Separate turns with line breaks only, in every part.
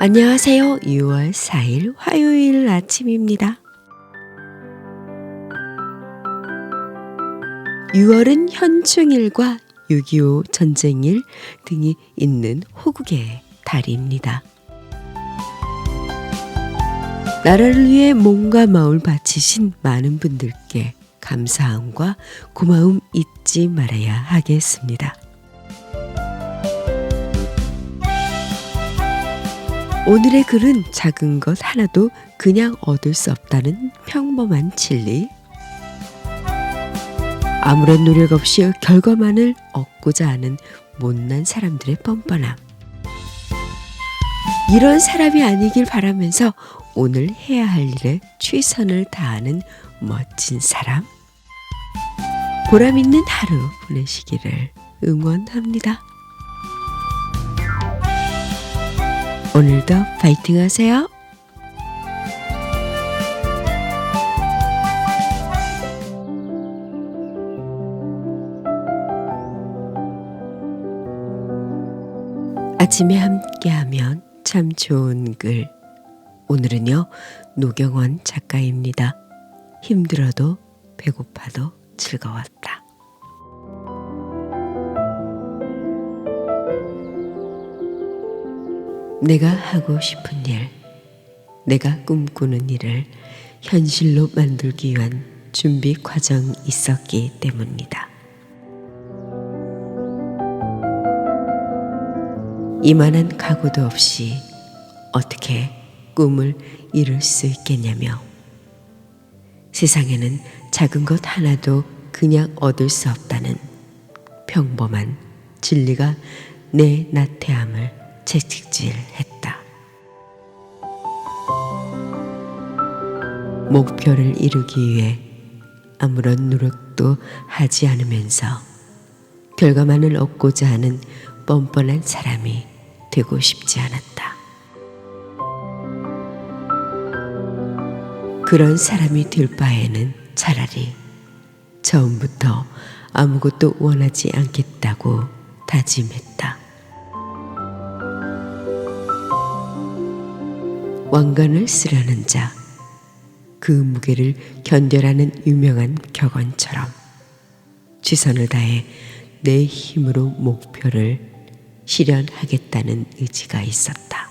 안녕하세요. 6월 4일 화요일 아침입니다. 6월은 현충일과 6.25 전쟁일 등이 있는 호국의 달입니다. 나라를 위해 몸과 마음을 바치신 많은 분들께 감사함과 고마움 잊지 말아야 하겠습니다. 오늘의 글은 작은 것 하나도 그냥 얻을 수 없다는 평범한 진리. 아무런 노력 없이 결과만을 얻고자 하는 못난 사람들의 뻔뻔함. 이런 사람이 아니길 바라면서 오늘 해야 할 일에 최선을 다하는 멋진 사람. 보람 있는 하루 보내시기를 응원합니다. 오늘도 파이팅 하세요. 아침에 함께하면 참 좋은 글. 오늘은요, 노경원 작가입니다. 힘들어도 배고파도 즐거웠다. 내가 하고 싶은 일, 내가 꿈꾸는 일을 현실로 만들기 위한 준비 과정이 있었기 때문이다. 이만한 각오도 없이 어떻게 꿈을 이룰 수 있겠냐며 세상에는 작은 것 하나도 그냥 얻을 수 없다는 평범한 진리가 내 나태함을 채찍질했다. 목표를 이루기 위해 아무런 노력도 하지 않으면서 결과만을 얻고자 하는 뻔뻔한 사람이 되고 싶지 않았다. 그런 사람이 될 바에는 차라리 처음부터 아무것도 원하지 않겠다고 다짐했다. 왕관을 쓰려는 자, 그 무게를 견뎌라는 유명한 격언처럼 최선을 다해 내 힘으로 목표를 실현하겠다는 의지가 있었다.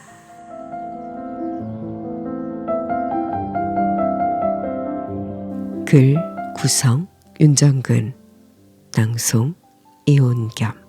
글 구성 윤정근 낭송 이온겸